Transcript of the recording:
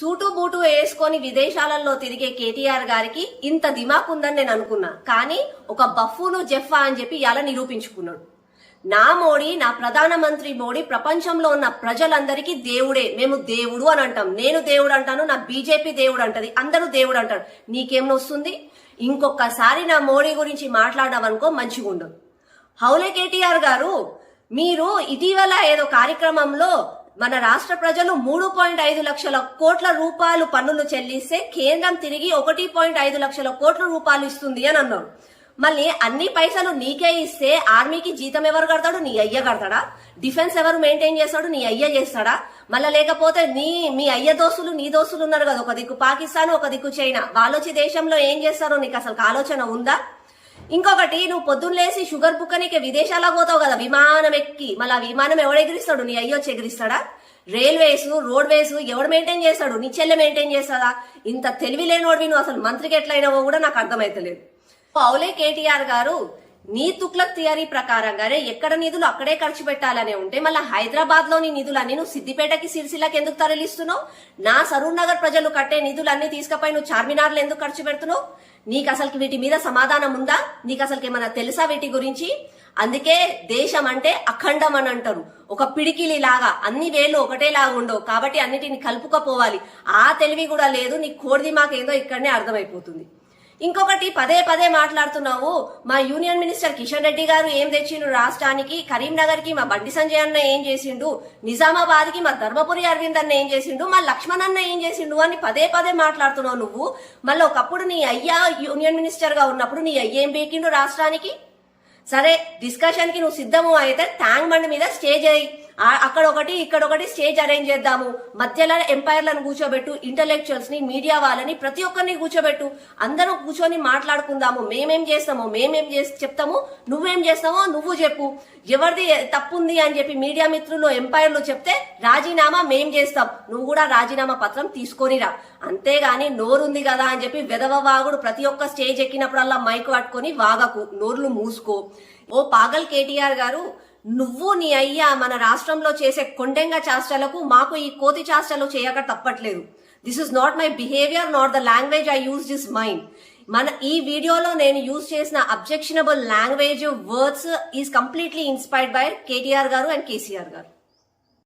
Suit boot వేసుకొని విదేశాలలో తిరిగే కేటీఆర్ గారికి ఇంత దిమాక్ ఉందని నేను అనుకున్నా. కానీ ఒక బఫూను జెఫ్ఫా అని చెప్పి ఇలా నిరూపించుకున్నాడు. నా మోడీ నా ప్రధానమంత్రి మోడీ ప్రపంచంలో ఉన్న ప్రజలందరికీ దేవుడే. మేము దేవుడు అని అంటాం. నేను దేవుడు అంటాను నా బీజేపీ దేవుడు అంటది అందరూ దేవుడు అంటారు. నీకేమొస్తుంది ఇంకొకసారి నా మోడీ గురించి మాట్లాడవనుకో మంచిగా ఉండదు. హౌలే కేటీఆర్ గారు మీరు ఇటీవల ఏదో కార్యక్రమంలో మన రాష్ట్ర ప్రజలు మూడు పాయింట్ ఐదు లక్షల కోట్ల రూపాయలు పన్నులు చెల్లిస్తే కేంద్రం తిరిగి ఒకటి పాయింట్ ఐదు లక్షల కోట్ల రూపాయలు ఇస్తుంది అని అన్నాడు మళ్ళీ అన్ని పైసలు నీకే ఇస్తే ఆర్మీకి జీతం ఎవరు కడతాడు? నీ అయ్య కడతాడా? డిఫెన్స్ ఎవరు మెయింటైన్ చేస్తాడు? నీ అయ్య చేస్తాడా? మళ్ళీ లేకపోతే నీ మీ అయ్య దోస్తులు నీ దోస్తులు ఉన్నారు కదా ఒక దిక్కు పాకిస్తాన్ ఒక దిక్కు చైనా. వాళ్ళొచ్చి దేశంలో ఏం చేస్తారో నీకు అసలు ఆలోచన ఉందా? ఇంకొకటి నువ్వు పొద్దున్న లేసి షుగర్ బుక్కనికే విదేశాలకు పోతావు కదా విమానం ఎక్కి. మళ్ళీ ఆ విమానం ఎవడు ఎగిరిస్తాడు? నీ అయ్యో ఎగిరిస్తాడా? రైల్వేస్ రోడ్వేస్ ఎవడు మెయింటైన్ చేస్తాడు? నీ చెల్లె మెయింటైన్ చేస్తాడా ఇంత తెలివి లేనోడివి నువ్వు అసలు మంత్రికి ఎట్లయినావో కూడా నాకు అర్థమైతలేదు. పౌలే కేటీఆర్ గారు నీ తుక్లక్ థియరీ ప్రకారంగానే ఎక్కడ నిధులు అక్కడే ఖర్చు పెట్టాలనే ఉంటే మళ్ళీ హైదరాబాద్లోని నిధులన్నీ నువ్వు సిద్దిపేటకి సిరిసిల్లకి ఎందుకు తరలిస్తున్నావు? నా సరూర్ నగర్ ప్రజలు కట్టే నిధులన్నీ తీసుకపోయి నువ్వు చార్మినార్లు ఎందుకు ఖర్చు పెడుతున్నావు? నీకు అసలు వీటి మీద సమాధానం ఉందా? నీకు అసలు ఏమైనా తెలుసా వీటి గురించి? అందుకే దేశం అంటే అఖండం అని అంటారు. ఒక పిడికిలి లాగా అన్ని వేళ్ళు ఒకటేలాగా ఉండవు. కాబట్టి అన్నిటిని కలుపుకపోవాలి. ఆ తెలివి కూడా లేదు. నీ కోడిది మాకేందో ఇక్కడనే అర్థమైపోతుంది. ఇంకొకటి పదే పదే మాట్లాడుతున్నావు. మా యూనియన్ మినిస్టర్ కిషన్ రెడ్డి గారు ఏం తెచ్చిండు రాష్ట్రానికి? కరీంనగర్కి మా బండి సంజయ్ అన్న ఏం చేసిండు? నిజామాబాద్కి మా ధర్మపురి అరవింద్ అన్న ఏం చేసిండు? మా లక్ష్మణ్ అన్న ఏం చేసిండు? అని పదే పదే మాట్లాడుతున్నావు నువ్వు. మళ్ళీ ఒకప్పుడు నీ అయ్యా యూనియన్ మినిస్టర్గా ఉన్నప్పుడు నీ అయ్యేం ఏం బేకిండు రాష్ట్రానికి? సరే డిస్కషన్కి నువ్వు సిద్ధము అయితే ట్యాంక్ బండి మీద స్టే చేయి. అక్కడ ఒకటి ఇక్కడ ఒకటి స్టేజ్ అరేంజ్ చేద్దాము. మధ్యలో ఎంపైర్లను కూర్చోబెట్టు ఇంటలెక్చువల్స్ని మీడియా వాళ్ళని ప్రతి ఒక్కరిని కూర్చోబెట్టు. అందరూ కూర్చొని మాట్లాడుకుందాము. మేమేం చేస్తామో మేమేం చేసి చెప్తాము నువ్వేం చేస్తావో నువ్వు చెప్పు. ఎవరిది తప్పుంది అని చెప్పి మీడియా మిత్రులు ఎంపైర్లు చెప్తే రాజీనామా మేం చేస్తాం. నువ్వు కూడా రాజీనామా పత్రం తీసుకొనిరా అంతేగాని నోరుంది కదా అని చెప్పి వెదవ వాగుడు ప్రతి ఒక్క స్టేజ్ ఎక్కినప్పుడల్లా మైక్ పట్టుకొని వాగకు నోర్లు మూసుకో. ఓ పాగల్ కేటీఆర్ గారు నువ్వు నీ అయ్యా మన రాష్ట్రంలో చేసే కొండెంగ చేష్టలకు మాకు ఈ కోతి చేష్టలు చేయక తప్పట్లేదు. This is not my behaviour not the language I use this mind మన ఈ వీడియోలో నేను యూజ్ చేసిన objectionable language words is completely inspired by KTR garu and KCR గారు.